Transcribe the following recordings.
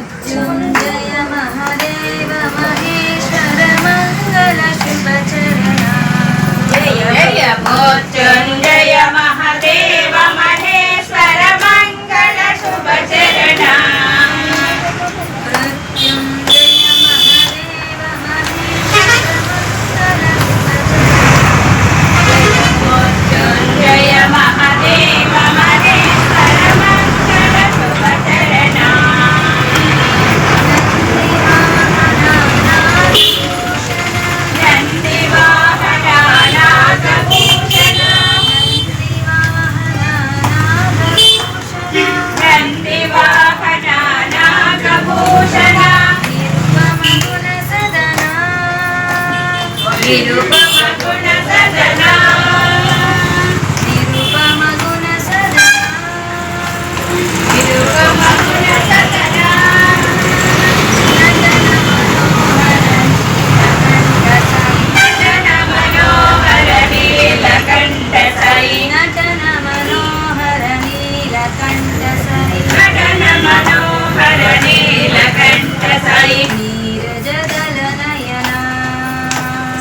you.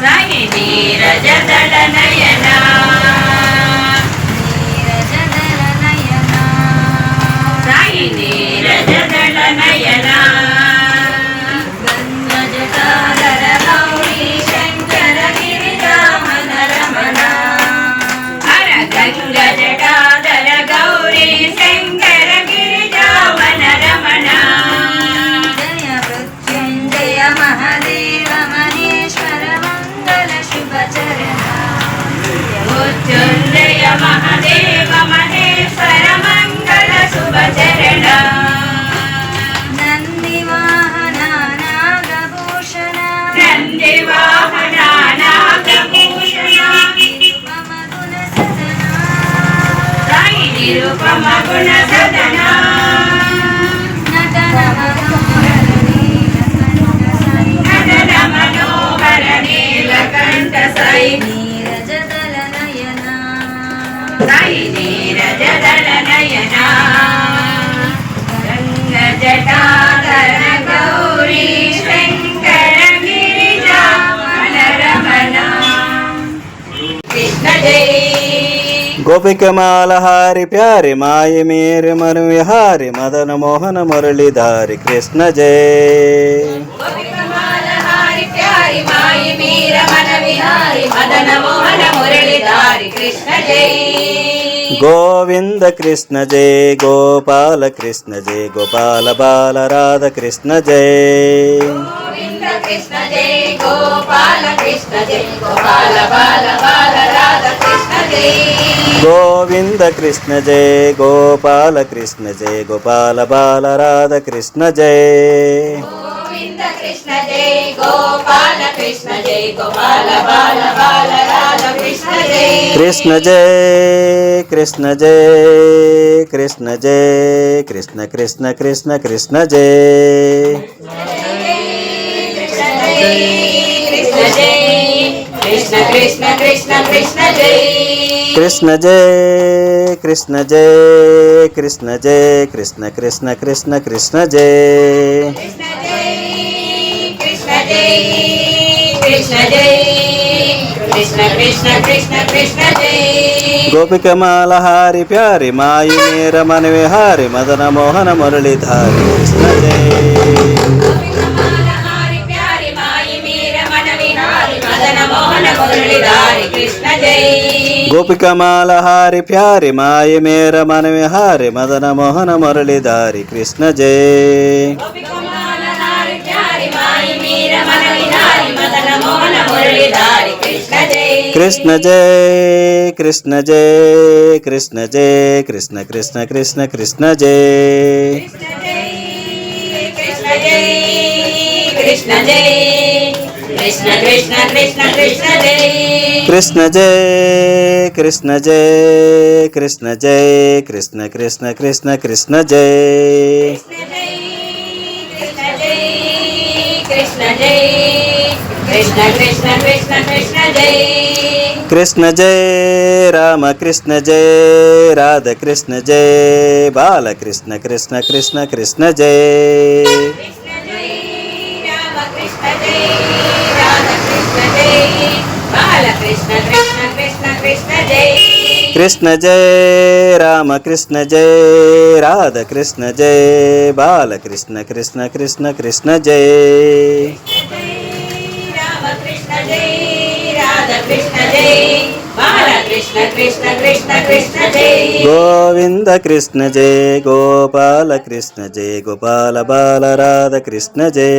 Sai నీరజదల నయనా నీరజదల నిరుపమ గుణ సదనా. నటన మనోహర నీలకంఠ సాయి గోపికమాలహారి ప్యారి మాయ మేరి మను విహారి మదన మోహన మురళీధారి కృష్ణ జయ గోపికమాలహారి ప్యారి మాయి మీర మన విహారి మదన మోహన మురళిధారి కృష్ణ జై. గోవింద కృష్ణ జయ గోపాల కృష్ణ జయ గోపాల బాల రాధ కృష్ణ జయ కృష్ణ జై గోపాల కృష్ణ జై గోపాల బాల బాల రాధ కృష్ణ జై. గోవింద కృష్ణ జయ గోపాల కృష్ణ జయ గోపాల బాల రాధ కృష్ణ జయ గోవింద కృష్ణ జై గోపాల కృష్ణ జై గోపాల బాల బాల రాధ కృష్ణ జై. కృష్ణ జయ కృష్ణ జయ కృష్ణ జయ కృష్ణ కృష్ణ కృష్ణ కృష్ణ జయ కృష్ణ కృష్ణ కృష్ణ కృష్ణ జై. కృష్ణ జయ కృష్ణ జయ కృష్ణ జయ కృష్ణ కృష్ణ కృష్ణ కృష్ణ జయ కృష్ణ జై కృష్ణ జై కృష్ణ కృష్ణ కృష్ణ కృష్ణ కృష్ణ జై. గోపికమాలహారి ప్యారి మాయి మేర మన విహారి మదన మోహన మురళీధారి కృష్ణ జయ గోపికమాలహారి ప్యారి మాయి మేర మన విహారి మదన మోహన మురళీధారి కృష్ణ జయ గోపికమాలహారి ప్యారి మాయి మీర మన విహారి మదన మోహన మురళిధారి కృష్ణ జై. కృష్ణ జయ కృష్ణ జయ కృష్ణ జయ కృష్ణ కృష్ణ కృష్ణ కృష్ణ జయ కృష్ణ జై కృష్ణ జై. కృష్ణ కృష్ణ కృష్ణ కృష్ణ జై. కృష్ణ జయ కృష్ణ జయ కృష్ణ జయ కృష్ణ కృష్ణ కృష్ణ కృష్ణ జయ కృష్ణ జై కృష్ణ కృష్ణ కృష్ణ కృష్ణ జయ రామ కృష్ణ జయ రాధ కృష్ణ జయ బాలకృష్ణ కృష్ణ కృష్ణ కృష్ణ జయ కృష్ణ జై. రామ కృష్ణ జై రాధ కృష్ణ జై బాలకృష్ణ కృష్ణ కృష్ణ కృష్ణ జై కృష్ణ జయ రామ కృష్ణ జయ రాధ కృష్ణ జయ బాలకృష్ణ కృష్ణ కృష్ణ కృష్ణ జయ రామ కృష్ణ జై రాధ కృష్ణ గోవింద కృష్ణ జయ గోపాల కృష్ణ జయ గోపాల బాల రాధ కృష్ణ జయ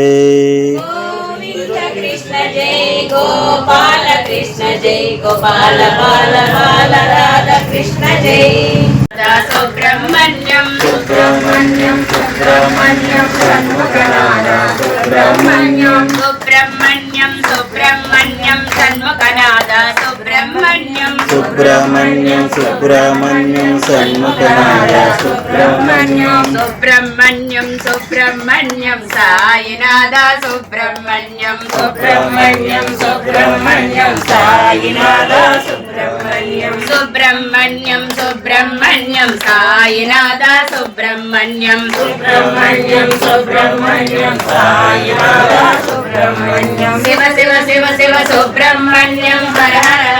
గోపాల కృష్ణ జై గోపాల బాల బాల రాధ కృష్ణ జై. సుబ్రహ్మణ్యం సుబ్రహ్మణ్యం సన్ముఖనాయ సుబ్రహ్మణ్యం. సుబ్రహ్మణ్యం సుబ్రహ్మణ్యం సాయినాథ సుబ్రహ్మణ్యం సుబ్రహ్మణ్యం సుబ్రహ్మణ్యం సాయినాథ సుబ్రహ్మణ్యం. సుబ్రహ్మణ్యం సుబ్రహ్మణ్యం సాయినాథ సుబ్రహ్మణ్యం. సుబ్రహ్మణ్యం సుబ్రహ్మణ్యం సాయినాథ సుబ్రహ్మణ్యం. శివ శివ శివ శివ సుబ్రహ్మణ్యం. హర హర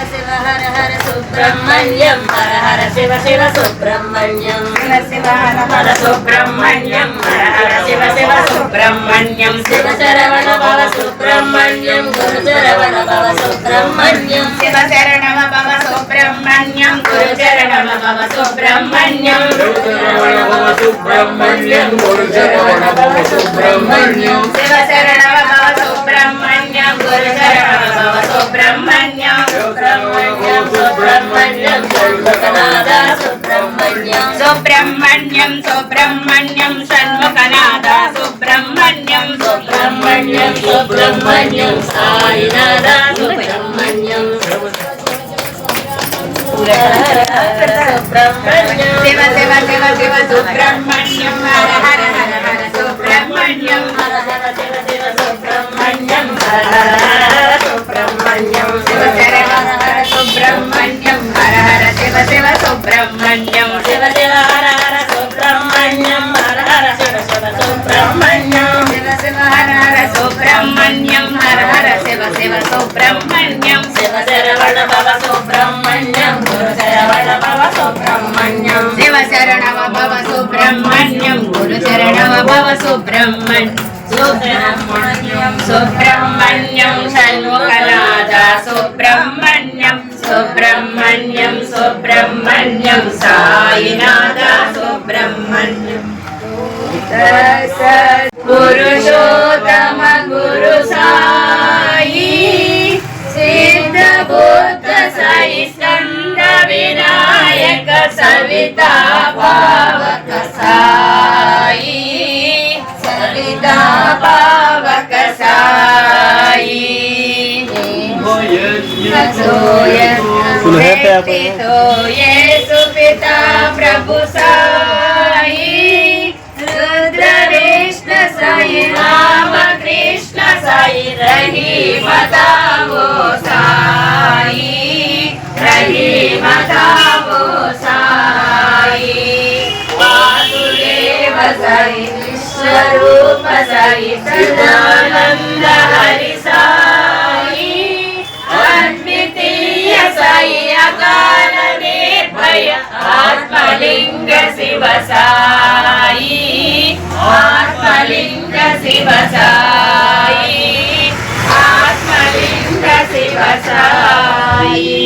సుబ్రహ్మణ్యం హర హర శివ శివ సుబ్రహ్మణ్యం. శివ శివ హర హర సుబ్రహ్మణ్యం. హర హర శివ శివ సుబ్రహ్మణ్యం. శివ శరవణ భవ సుబ్రహ్మణ్యం. గురు శరవణ భవ సుబ్రహ్మణ్యం. శివ శరణమ భవ సుబ్రహ్మణ్యం. గురు శరణమ భవ సుబ్రహ్మణ్యం. సుబ్రహ్మణ్యం. గురు శరవణ భవ సుబ్రహ్మణ్యం. శివ శరణమ భవ సుబ్రహ్మణ్యం. గురు శరణమ భవ సుబ్రహ్మణ్యం. సుబ్రహ్మణ్యం సుబ్రహ్మణ్యం షణ్ముఖనాథ సుబ్రహ్మణ్యం సుబ్రహ్మణ్యం సుబ్రహ్మణ్యం షణ్ముఖనాథ సుబ్రహ్మణ్యం సుబ్రహ్మణ్యం సుబ్రహ్మణ్యం సాయినాథ సుబ్రహ్మణ్యం. శివ శివ శివ శివ సుబ్రహ్మణ్యం హర హర హర హర సుబ్రహ్మణ్యం. హర హర శివ శివ సుబ్రహ్మణ్యం హర సుబ్రహ్మణ్యం. సుబ్రహ్మణ్యం. శివ శివ హర హర సుబ్రహ్మణ్యం. హర హర శివ శివ సుబ్రహ్మణ్యం. శివ శివ హర హర సుబ్రహ్మణ్యం. హర హర శివ శివ సుబ్రహ్మణ్యం. శివ శరవణ భవ సుబ్రహ్మణ్యం. గురు శరవణ భవ సుబ్రహ్మణ్యం. శివ శరణవ భవ సుబ్రహ్మణ్యం. గురు శరణవ భవ సుబ్రహ్మణ్యం. సుబ్రహ్మణ్యం. సుబ్రహ్మణ్యం. షణ్ముఖనాథ సుబ్రహ్మణ్యం. सुब्रह्मण्यं सुब्रह्मण्यं सायिनाथ सुब्रह्मण्यं। पुरुषोत्तम गुरु सायि सिद्धभूत पुरुषोत्तमगुरुसायी स्कन्द विनायक सविता पावक सायि सविता पावक पावकसा पिता प्रभु साई रुद्र विष्णु साई राम कृष्ण साई रही बताओ साई रही बताओ साई वासुदेव साई विश्वरूप साई सदानंद हरि साई జయ ఆత్మలింగ శివ సాయి ఆత్మలింగ శివ సాయి ఆత్మలింగ శివ సాయి